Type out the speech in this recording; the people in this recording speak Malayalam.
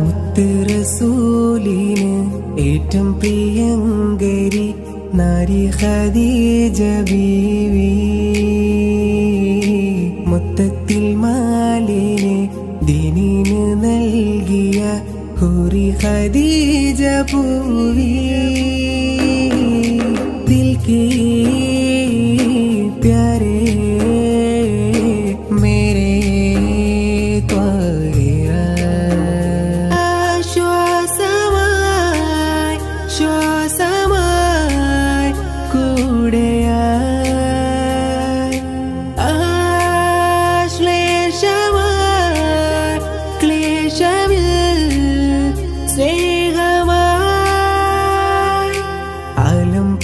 മുത്തുറസൂലിന് ഏറ്റവും പ്രിയങ്കരി നാരി ഖദീജ ബീവി. മൊത്തത്തിൽ മാലിന് ദിനിന് നൽകിയ ഹുറി ഖദീജ പൂവി. പ്യാരേ മേരേ ത്വാഹിറ